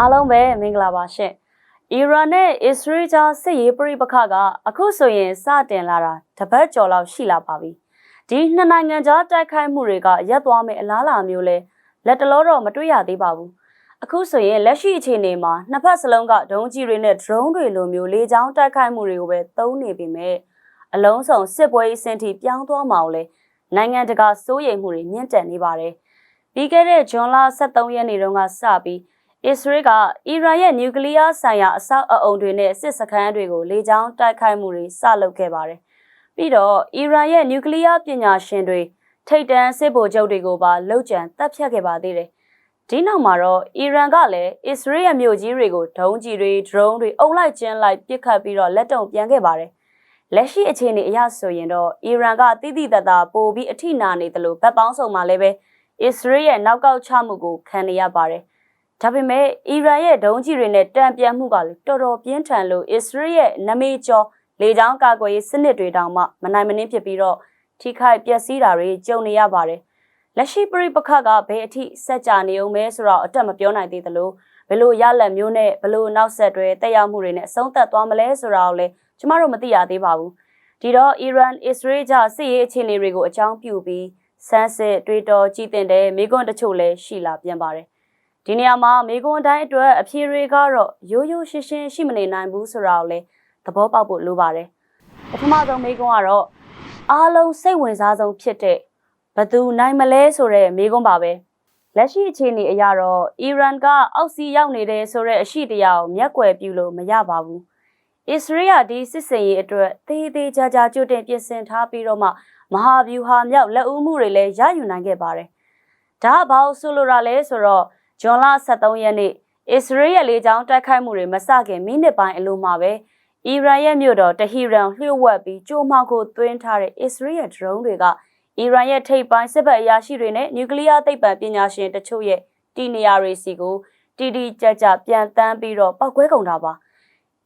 အားလုံးပဲမင်္ဂလာပါရှင်အီရန်နဲ့အစ္စရေးကြားစစ်ရေးပြိပခကအခုဆိုရင်စတင်လာတာတပတ်ကျော်လောက်ရှိလာပါပြီဒီနှစ်နိုင်ငံကြားတိုက်ခိုက်မှုတွေကရပ်သွားမယ့်အလားအလာမျိုးလဲလက်တလောတော့မတွေ့ရသေးပါဘူးအခုဆိုရင်လက်ရှိအခြေအနေမှာနှစ်ဖက်စလုံးကဒုံးကြီးတွေနဲ့ drone တွေလိုမျိုးလေကြောင်းတိုက်ခိုက်မှုတွေကိုပဲသုံးနေပေမဲ့အလုံးစုံစစ်ပွဲအဆင့်ထိပြောင်းသွားမှာကိုလဲနိုင်ငံတကာစိုးရိမ်မှုတွေမြင့်တက်နေပါတယ်ပြီးခဲ့တဲ့ဇွန်လ23ရက်နေ့တုန်းကစပြီး အစ္စရေးကအီရန်ရဲ့နျူကလ িয়ার ဆိုင်ရာအဆောက်အအုံတွေနဲ့စစ်စခန်းတွေကိုလေကြောင်းတိုက်ခိုက်မှုတွေစလုပ်ခဲ့ပါတယ်။ပြီးတော့အီရန်ရဲ့နျူကလ িয়ার ပညာရှင်တွေထိတ်တန်းစစ်ဗိုလ်ချုပ်တွေကိုပါလှုပ်ကြံတပ်ဖြတ်ခဲ့ပါသေးတယ်။ဒီနောက်မှာတော့အီရန်ကလည်းအစ္စရေးရဲ့မြို့ကြီးတွေကိုဒုံးကြီးတွေဒရုန်းတွေအုံလိုက်ကျင်းလိုက်ပစ်ခတ်ပြီးတော့လက်တုံပြန်ခဲ့ပါတယ်။လက်ရှိအခြေအနေအရဆိုရင်တော့အီရန်ကတိတိတတ်တာပိုပြီးအထိနာနေတယ်လို့ဗတ်ပေါင်းစုံမှာလည်းပဲအစ္စရေးရဲ့နောက်ကောက်ချမှုကိုခံနေရပါတယ်။ ဒါပေမဲ့အီရန်ရဲ့ဒုံးကြီးတွေနဲ့တံပြန်မှုကလည်းတော်တော်ပြင်းထန်လို့အစ္စရေးရဲ့နမေကျော်လေကြောင်းကာကွယ်ရေးစနစ်တွေတောင်မှမနိုင်မနှင်းဖြစ်ပြီးတော့ထိခိုက်ပျက်စီးတာတွေကြုံနေရပါတယ်။လက်ရှိပြိပခကဘယ်အထိဆက်ကြနေအောင်မဲဆိုတော့အတက်မပြောနိုင်သေးသလိုဘယ်လိုရလက်မျိုးနဲ့ဘယ်လိုနောက်ဆက်တွဲတက်ရောက်မှုတွေနဲ့အဆုံးသတ်သွားမလဲဆိုတာကိုလည်းကျမတို့မသိရသေးပါဘူး။ဒီတော့အီရန်အစ္စရေးကြားစစ်ရေးအခြေအနေတွေကိုအကြောင်းပြုပြီးဆန်းစစ်တွေးတော်ကြည်တင်တဲ့မိကွန်းတချို့လည်းရှိလာပြန်ပါတယ် ဒီနေရာမှာမေကွန်တိုင်းအတွက်အဖြေတွေကတော့ရိုးရိုးရှင်းရှင်းရှိမနေနိုင်ဘူးဆိုတာကိုလည်းသဘောပေါက်ဖို့လိုပါတယ်ပထမဆုံးမေကွန်ကတော့အားလုံးစိတ်ဝင်စားဆုံးဖြစ်တဲ့ဘသူနိုင်မလဲဆိုတဲ့မေကွန်ပါပဲလက်ရှိအခြေအနေအရတော့အီရန်ကအောက်စီရောက်နေတဲ့ဆိုတဲ့အရှိတရားကိုမျက်ကွယ်ပြုလို့မရပါဘူးအစ္စရေးကဒီစစ်စင်ရေးအတွက်သေးသေးချာချာကြိုတင်ပြင်ဆင်ထားပြီးတော့မှမဟာဗျူဟာမြောက်လက်ဦးမှုတွေလည်းရယူနိုင်ခဲ့ပါတယ်ဒါကဘာလို့ဆိုလိုတာလဲဆိုတော့ ဂျွန်လ23ရက်နေ့အစ္စရေးရဲ့လေကြောင်းတိုက်ခိုက်မှုတွေမစခင်မိနစ်ပိုင်းအလိုမှာပဲအီရန်ရဲ့မြို့တော်တဟီရန်လျှို့ဝှက်ပြီးကြိုးမောက်ကိုသွင်းထားတဲ့အစ္စရေးရဲ့ drone တွေကအီရန်ရဲ့ထိပ်ပိုင်းစစ်ဘက်အရာရှိတွေနဲ့နျူကလ িয়ার သိပ္ပံပညာရှင်တချို့ရဲ့တီနေယာတွေစီကိုတီတီကြကြပြန်တန်းပြီးတော့ပောက်ကွဲကုန်တာပါ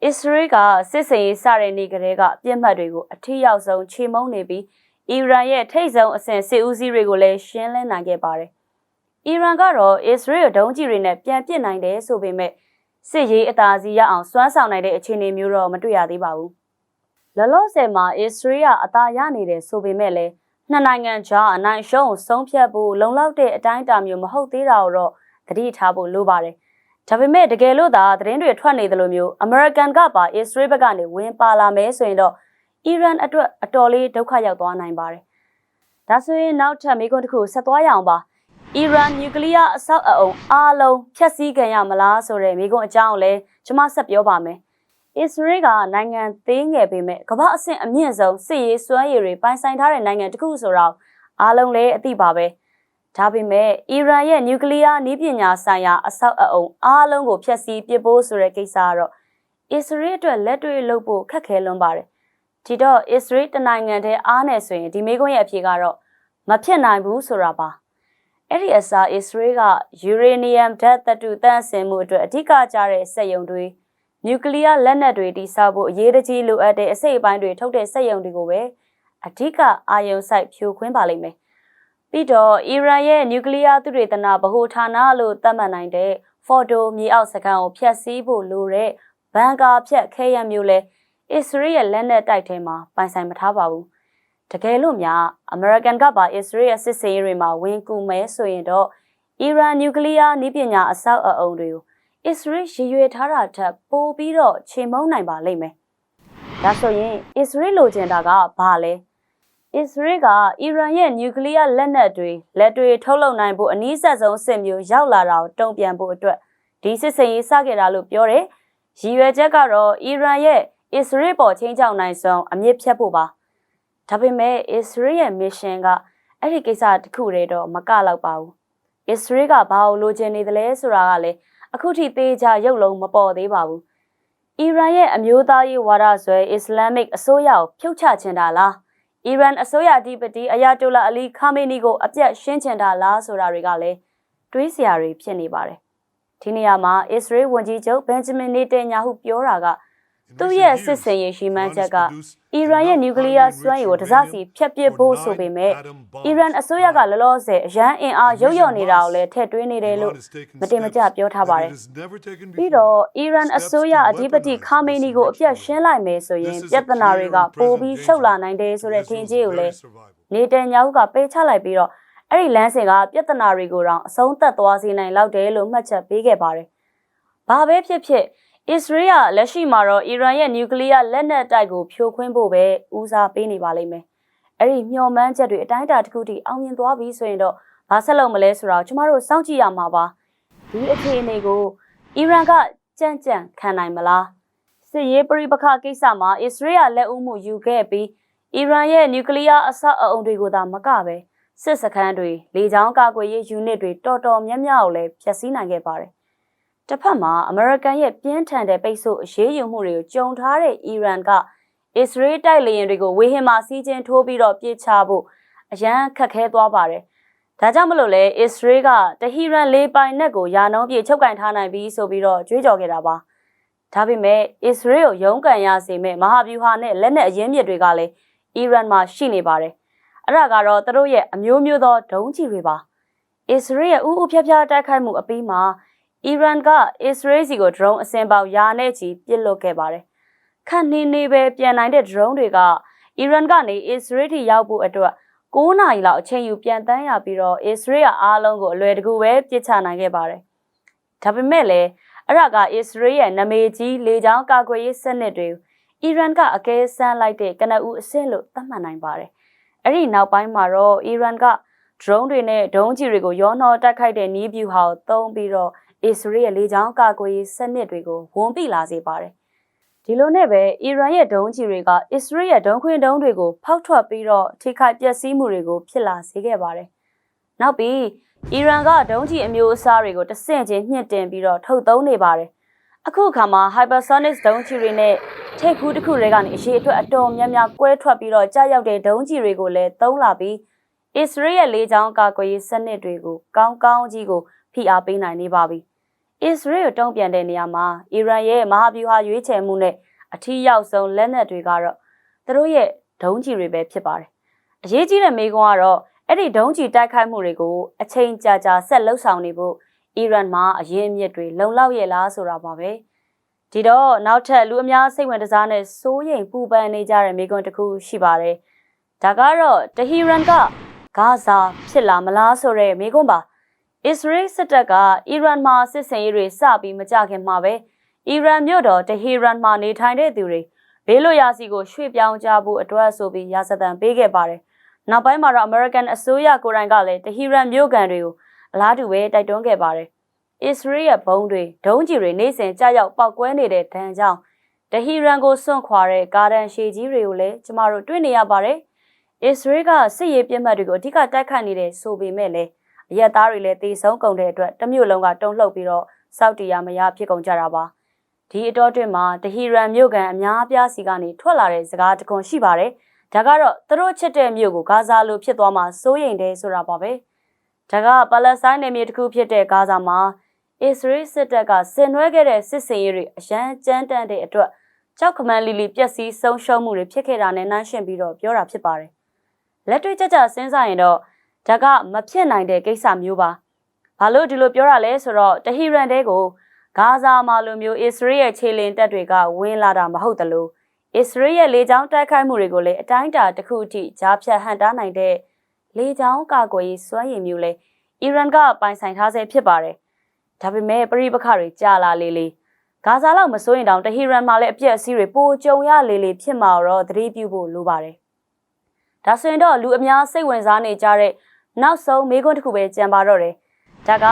အစ္စရေးကစစ်စင်ရေးစတဲ့နေ့ကလေးကပြစ်မှတ်တွေကိုအထီးရောက်ဆုံးချေမှုန်းနေပြီးအီရန်ရဲ့ထိပ်ဆုံးအဆင့်စစ်ဦးစီးတွေကိုလည်းရှင်းလင်းနိုင်ခဲ့ပါတယ် အီရန်ကတော့အစ္စရေးဒုံးကျည်တွေနဲ့ပြန်ပစ်နိုင်တယ်ဆိုပေမဲ့စစ်ရေးအသာစီးရအောင်စွမ်းဆောင်နိုင်တဲ့အခြေအနေမျိုးတော့မတွေ့ရသေးပါဘူး။လောလောဆယ်မှာအစ္စရေးကအသာရနေတယ်ဆိုပေမဲ့လည်းနှစ်နိုင်ငံကြားအနိုင်ရှုံးကိုဆုံးဖြတ်ဖို့လုံလောက်တဲ့အတိုင်းအတာမျိုးမဟုတ်သေးတာတော့သတိထားဖို့လိုပါတယ်။ဒါပေမဲ့တကယ်လို့သာသတင်းတွေထွက်နေသလိုမျိုးအမေရိကန်ကပါအစ္စရေးဘက်ကနေဝင်ပါလာမယ်ဆိုရင်တော့အီရန်အတွက်အတော်လေးဒုက္ခရောက်သွားနိုင်ပါတယ်။ဒါဆိုရင်နောက်ထပ်မိကွန်းတစ်ခုဆက်သွားရအောင်ပါ။ အီရန်နျူကလ িয়ার အဆောက်အအုံအားလုံးဖျက်ဆီးခံရမလားဆိုတဲ့မိကုံအကြောင်းကိုလည်းကျွန်မဆက်ပြောပါမယ်။အစ္စရေးကနိုင်ငံသေးငယ်ပေမဲ့ကမ္ဘာအဆင့်အမြင့်ဆုံးစစ်ရေးစွမ်းရည်တွေပိုင်ဆိုင်ထားတဲ့နိုင်ငံတစ်ခုဆိုတော့အားလုံးလည်းအသိပါပဲ။ဒါပေမဲ့အီရန်ရဲ့နျူကလ িয়ার နည်းပညာဆိုင်ရာအဆောက်အအုံအားလုံးကိုဖျက်ဆီးပစ်ဖို့ဆိုတဲ့ကိစ္စကတော့အစ္စရေးအတွက်လက်တွေ့လုပ်ဖို့ခက်ခဲလွန်းပါတယ်။ဒီတော့အစ္စရေးတနိုင်ငံတည်းအားနဲ့ဆိုရင်ဒီမိကုံရဲ့အဖြေကတော့မဖြစ်နိုင်ဘူးဆိုတာပါ။ အဲ့ဒီအစားအစ္စရေးကယူရေနီယမ်ဓာတ်သတ္တုတန့်စင်မှုအတွက်အဓိကကျတဲ့စက်ရုံတွေနျူကလ িয়ার လက်နက်တွေတိစောက်ဖို့အရေးတကြီးလိုအပ်တဲ့အစိတ်အပိုင်းတွေထုတ်တဲ့စက်ရုံတွေကိုပဲအဓိကအာရုံစိုက်ဖြိုခွင်းပါလိမ့်မယ်။ပြီးတော့အီရန်ရဲ့နျူကလ িয়ার သုတေသနဗဟိုဌာနလို့သတ်မှတ်နိုင်တဲ့ဖော်တိုမြေအောက်စကန်ကိုဖျက်ဆီးဖို့လိုတဲ့ဘန်ကာဖြတ်ခဲရမျိုးလဲအစ္စရေးရဲ့လက်နက်တိုက်ထဲမှာပိုင်ဆိုင်မထားပါဘူး။ တကယ်လို့များအမေရိကန်ကပါအစ္စရေးရဲ့စစ်စင်ရေးတွေမှာဝင်ကူမဲဆိုရင်တော့အီရန်နျူကလ িয়ার နည်းပညာအဆောက်အအုံတွေကိုအစ္စရေးရည်ရွယ်ထားတာထက်ပိုပြီးတော့ချေမှုန်းနိုင်ပါလိမ့်မယ်။ဒါဆိုရင်အစ္စရေးလိုချင်တာကဘာလဲ။အစ္စရေးကအီရန်ရဲ့နျူကလ িয়ার လက်နက်တွေလက်တွေထုတ်လုပ်နိုင်ဖို့အနည်းဆက်ဆုံးစစ်မျိုးရောက်လာတာကိုတုံ့ပြန်ဖို့အတွက်ဒီစစ်စင်ရေးစခဲ့တာလို့ပြောတယ်။ရည်ရွယ်ချက်ကတော့အီရန်ရဲ့အစ္စရေးပေါ်ချင်းချောက်နိုင်ဆုံးအမြင့်ဖြတ်ဖို့ပါ။ ဒါပေမဲ့ Israel ရဲ့ mission ကအဲ့ဒီကိစ္စတခုတည်းတော့မကလောက်ပါဘူး Israel ကဘာလို့လိုချင်နေသလဲဆိုတာကလည်းအခုထိသေးချရုပ်လုံးမပေါ်သေးပါဘူးအီရန်ရဲ့အမျိုးသားရေးဝါဒဆွဲ Islamic အစိုးရကိုဖြုတ်ချချင်တာလားအီရန်အစိုးရအဓိပတိအယာတိုလာအလီခါမေနီကိုအပြတ်ရှင်းချင်တာလားဆိုတာတွေကလည်းတွေးစရာတွေဖြစ်နေပါတယ်ဒီနေရာမှာ Israel ဝန်ကြီးချုပ် Benjamin Netanyahu ပြောတာက သူ့ရဲ့စစ်စင်ရေးရှိမှန်းချက်ကအီရန်ရဲ့နျူကလ িয়ার စွမ်းရည်ကိုတစားစီဖျက်ပစ်ဖို့ဆိုပေမဲ့အီရန်အစိုးရကလောလောဆယ်အရန်အင်အားရုပ်ရော်နေတာကိုလည်းထည့်သွင်းနေတယ်လို့မတင်မကျပြောထားပါတယ်။ပြီးတော့အီရန်အစိုးရအဓိပတိခါမေနီကိုအပြတ်ရှင်းလိုက်မယ်ဆိုရင်ပြဿနာတွေကပိုပြီးရှုပ်လာနိုင်တယ်ဆိုတဲ့ထင်ကြီးကိုလည်းနေတန်ညာဟုကပေးချလိုက်ပြီးတော့အဲ့ဒီလမ်းစဉ်ကပြဿနာတွေကိုတောင်အဆုံးသတ်သွားစေနိုင်လောက်တယ်လို့မှတ်ချက်ပေးခဲ့ပါတယ်။ဘာပဲဖြစ်ဖြစ် အစ္စရေးကလက်ရှိမှာတော့အီရန်ရဲ့နျူကလ িয়ার လက်နက်တိုက်ကိုဖြိုခွင်းဖို့ပဲဦးစားပေးနေပါလိမ့်မယ်။အဲ့ဒီမျှော်မှန်းချက်တွေအတိုင်းအတာတစ်ခုထိအောင်မြင်သွားပြီဆိုရင်တော့ဘာဆက်လုပ်မလဲဆိုတာကိုကျမတို့စောင့်ကြည့်ရမှာပါ။ဒီအခြေအနေကိုအီရန်ကကြံ့ကြံ့ခံနိုင်မလား။စစ်ရေးပရိပခကိစ္စမှာအစ္စရေးကလက်ဦးမှုယူခဲ့ပြီးအီရန်ရဲ့နျူကလ িয়ার အဆောက်အအုံတွေကိုသာမကပဲစစ်စခန်းတွေလေကြောင်းကာကွယ်ရေးယူနစ်တွေတော်တော်များများကိုလည်းဖျက်ဆီးနိုင်ခဲ့ပါတယ်။ တစ်ဖက်မှာအမေရိကန်ရဲ့ပြင်းထန်တဲ့ပိတ်ဆို့အရေးယူမှုတွေကိုကြုံထားတဲ့အီရန်ကအစ္စရေးတိုက်လေယာဉ်တွေကိုဝေဟင်မှာစီးကျင်းထိုးပြီးတော့ပြေချဖို့အရန်ခက်ခဲသွားပါတယ်။ဒါကြောင့်မလို့လဲအစ္စရေးကတဟီရန်လေးပိုင်နက်ကိုယာနှုံးပြေချုပ်ကင်ထားနိုင်ပြီဆိုပြီးတော့ကြွေးကြော်ခဲ့တာပါ။ဒါပေမဲ့အစ္စရေးကိုရုန်းကန်ရစေမဲ့မဟာဗျူဟာနဲ့လက်နက်အရင်းမြစ်တွေကလည်းအီရန်မှာရှိနေပါတယ်။အဲ့ဒါကတော့သူတို့ရဲ့အမျိုးမျိုးသောဒုံးကျည်တွေပါ။အစ္စရေးရဲ့ဥဥဖြားဖြားတိုက်ခိုက်မှုအပြီးမှာ အီရန်ကအစ္စရေးစီကို drone အစင်ပေါက်ယာနဲ့ချီပစ်လွတ်ခဲ့ပါတယ်။ခန့်နေနေပဲပြန်နိုင်တဲ့ drone တွေကအီရန်ကနေအစ္စရေးထိရောက်ဖို့အတွက်9နာရီလောက်အချိန်ယူပြန်တန်းရပြီးတော့အစ္စရေးကအားလုံးကိုအလွယ်တကူပဲပစ်ချနိုင်ခဲ့ပါတယ်။ဒါပေမဲ့လည်းအဲ့ဒါကအစ္စရေးရဲ့နာမည်ကြီးလေကြောင်းကာကွယ်ရေးစနစ်တွေအီရန်ကအကဲဆန်းလိုက်တဲ့ကနဦးအဆင့်လို့သတ်မှတ်နိုင်ပါတယ်။အဲ့ဒီနောက်ပိုင်းမှာတော့အီရန်က drone တွေနဲ့ဒုံးကျည်တွေကိုရောနှောတိုက်ခိုက်တဲ့နီးဗျူဟာကိုသုံးပြီးတော့ အစ္စရေးရဲ့လေကြောင်းကာကွယ်ရေးစနစ်တွေကိုဝန်ပိလာစေပါတယ်။ဒီလိုနဲ့ပဲအီရန်ရဲ့ဒုံးကျည်တွေကအစ္စရေးရဲ့ဒုံးခွင်းဒုံးတွေကိုဖောက်ထွက်ပြီးတော့ထိခိုက်ပျက်စီးမှုတွေကိုဖြစ်လာစေခဲ့ပါတယ်။နောက်ပြီးအီရန်ကဒုံးကျည်အမျိုးအစားတွေကိုတဆင့်ချင်းညှင့်တင်ပြီးတော့ထုတ်သုံးနေပါတယ်။အခုအခါမှာ hypersonic ဒုံးကျည်တွေနဲ့ထိပ်ကူးတစ်ခုတွေကနေအရှိအထွတ်အတော်များများကွဲထွက်ပြီးတော့ကြားရောက်တဲ့ဒုံးကျည်တွေကိုလည်းသုံးလာပြီးအစ္စရေးရဲ့လေကြောင်းကာကွယ်ရေးစနစ်တွေကိုကောင်းကောင်းကြီးကိုဖိအားပေးနိုင်နေပါပြီ။ အစ္စရေးကိုတုံ့ပြန်တဲ့နေရာမှာအီရန်ရဲ့မဟာဗျူဟာရွေးချယ်မှုနဲ့အထီးရောက်ဆုံးလက်နက်တွေကတော့သူတို့ရဲ့ဒုံးကျည်တွေပဲဖြစ်ပါတယ်။အရေးကြီးတဲ့မေးခွန်းကတော့အဲ့ဒီဒုံးကျည်တိုက်ခိုက်မှုတွေကိုအချိန်ကြာကြာဆက်လှုပ်ဆောင်နေဖို့အီရန်မှာအရင်အမြစ်တွေလုံလောက်ရဲ့လားဆိုတာပါပဲ။ဒီတော့နောက်ထပ်လူအများစိတ်ဝင်စားတဲ့စိုးရိမ်ပူပန်နေကြတဲ့မေးခွန်းတစ်ခုရှိပါတယ်။ဒါကတော့တဟီရန်ကဂါဇာဖြစ်လာမလားဆိုတဲ့မေးခွန်းပါ။ အစ္စရေးစစ်တပ်ကအီရန်မှာစစ်စင်ရေးတွေစပြီးမကြခင်မှာပဲအီရန်မြို့တော်တဟီရန်မှာနေထိုင်တဲ့သူတွေဘေးလွတ်ရာစီကိုရွှေ့ပြောင်းကြဖို့အတွက်ဆိုပြီးရာဇသံပေးခဲ့ပါတယ်။နောက်ပိုင်းမှာတော့ American အစိုးရကိုယ်တိုင်ကလည်းတဟီရန်မြို့ကန်တွေကိုအလားတူပဲတိုက်တွန်းခဲ့ပါတယ်။အစ္စရေးရဲ့ဘုံတွေဒုံးကျည်တွေနေစဉ်ကြောက်ရောက်ပောက်ကွဲနေတဲ့ဒဏ်ကြောင့်တဟီရန်ကိုစွန့်ခွာတဲ့ကာဒန်ရှေကြီးတွေကိုလည်းကျမတို့တွေ့နေရပါတယ်။အစ္စရေးကစစ်ရေးပြစ်မှတ်တွေကိုအဓိကတိုက်ခတ်နေတဲ့ဆိုပေမဲ့လည်း အရက်သားတွေလည်းတေဆုံးကုန်တဲ့အတွက်တမျိုးလုံးကတုံ့လှုပ်ပြီးတော့စောက်တီရမရဖြစ်ကုန်ကြတာပါဒီအတော်တွင်မှာတဟီရန်မြို့ကန်အများအပြားစီကနေထွက်လာတဲ့စကားတခွန်ရှိပါတယ်ဒါကတော့သူတို့ချစ်တဲ့မြို့ကိုဂါဇာလိုဖြစ်သွားမှစိုးရိမ်တယ်ဆိုတာပါပဲဒါကပါလက်စတိုင်းနယ်မြေတစ်ခုဖြစ်တဲ့ဂါဇာမှာအစ္စရေးစစ်တပ်ကဆင်နွှဲခဲ့တဲ့စစ်စင်ရေးတွေအရန်ကြမ်းတမ်းတဲ့အတွက်ကြောက်ခမန်းလီလီပျက်စီးဆုံးရှုံးမှုတွေဖြစ်ခဲ့တာနဲ့နှိုင်းယှဉ်ပြီးတော့ပြောတာဖြစ်ပါတယ်လက်တွေ့ကြကြစဉ်းစားရင်တော့ ဒါကမဖြစ်နိုင်တဲ့ကိစ္စမျိုးပါ။ဘာလို့ဒီလိုပြောရလဲဆိုတော့တဟီရန်တဲကိုဂါဇာမှာလိုမျိုးအစ္စရေးရဲ့ခြေလင်တပ်တွေကဝင်လာတာမဟုတ်တလို့အစ္စရေးရဲ့လေကြောင်းတိုက်ခိုက်မှုတွေကိုလည်းအတိုင်းအတာတစ်ခုအထိကြားဖြတ်ဟန်တားနိုင်တဲ့လေကြောင်းကာကွယ်ရေးစွမ်းရည်မျိုးလဲအီရန်ကပိုင်ဆိုင်ထားဆဲဖြစ်ပါတယ်။ဒါပေမဲ့ပရိပခတွေကြာလာလေလေဂါဇာလောက်မစိုးရင်တောင်တဟီရန်မှာလည်းအပြက်အစည်းတွေပိုကြုံရလေလေဖြစ်မှာတော့သတိပြုဖို့လိုပါတယ်။ဒါဆိုရင်တော့လူအများစိတ်ဝင်စားနေကြတဲ့ နောက်ဆုံးမေးခွန်းတစ်ခုပဲကြံပါတော့တယ်။ဒါက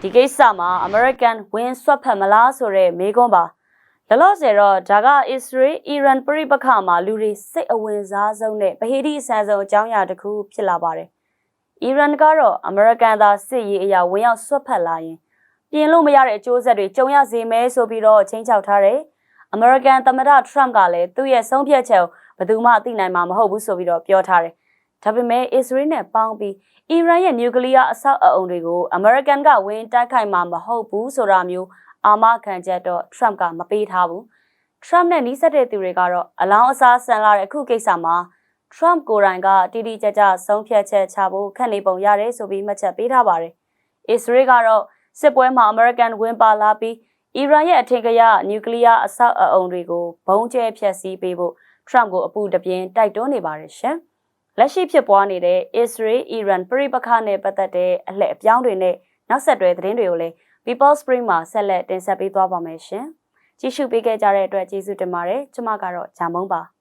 ဒီကိစ္စမှာ American ဝင်ဆွတ်ဖက်မလားဆိုတဲ့မေးခွန်းပါ။လောလောဆယ်တော့ဒါက Israel Iran ပြည်ပခါမှာလူတွေစိတ်အဝင်စားဆုံးနဲ့ဗဟိတိအဆန်းဆုံးအကြောင်းအရာတစ်ခုဖြစ်လာပါတယ်။ Iran ကတော့ American သားစစ်ရေးအရာဝင်ရောက်ဆွတ်ဖက်လာရင်ပြင်လို့မရတဲ့အကျိုးဆက်တွေကြုံရစေမယ်ဆိုပြီးတော့ချင်းချောက်ထားတယ်။ American သမ္မတ Trump ကလည်းသူ့ရဲ့ဆုံးဖြတ်ချက်ကိုဘယ်သူမှသိနိုင်မှာမဟုတ်ဘူးဆိုပြီးတော့ပြောထားတယ်။ ဒါပေမဲ့ Israel နဲ့ပေါင်းပြီးအီရန်ရဲ့နျူကလ িয়ার အဆောက်အအုံတွေကိုအမေရိကန်ကဝင်တိုက်ခိုက်မှာမဟုတ်ဘူးဆိုတာမျိုးအာမခံချက်တော့ Trump ကမပေးထားဘူး Trump နဲ့နီးစပ်တဲ့သူတွေကတော့အလောင်းအစားဆန်လာတဲ့အခုကိစ္စမှာ Trump ကိုယ်တိုင်ကတိတိကျကျဆုံးဖြတ်ချက်ချဖို့ခက်နေပုံရတယ်ဆိုပြီးမှတ်ချက်ပေးထားပါတယ်။ Israel ကတော့စစ်ပွဲမှာ American ဝင်ပါလာပြီးအီရန်ရဲ့အထင်ကရနျူကလ িয়ার အဆောက်အအုံတွေကိုဘုံကျဲဖျက်ဆီးပေးဖို့ Trump ကိုအပူတပြင်းတိုက်တွန်းနေပါတယ်ရှင်။ လက်ရှိဖြစ်ပွားနေတဲ့ Israel-Iran ပြည်ပခါနဲ့ပတ်သက်တဲ့အလှည့်အပြောင်းတွေနဲ့နောက်ဆက်တွဲသတင်းတွေကိုလည်း People Spring မှာဆက်လက်တင်ဆက်ပေးသွားပါမယ်ရှင်။ကြည့်ရှုပေးခဲ့ကြတဲ့အတွက်ကျေးဇူးတင်ပါတယ်။ကျွန်မကတော့ဂျာမုံပါ။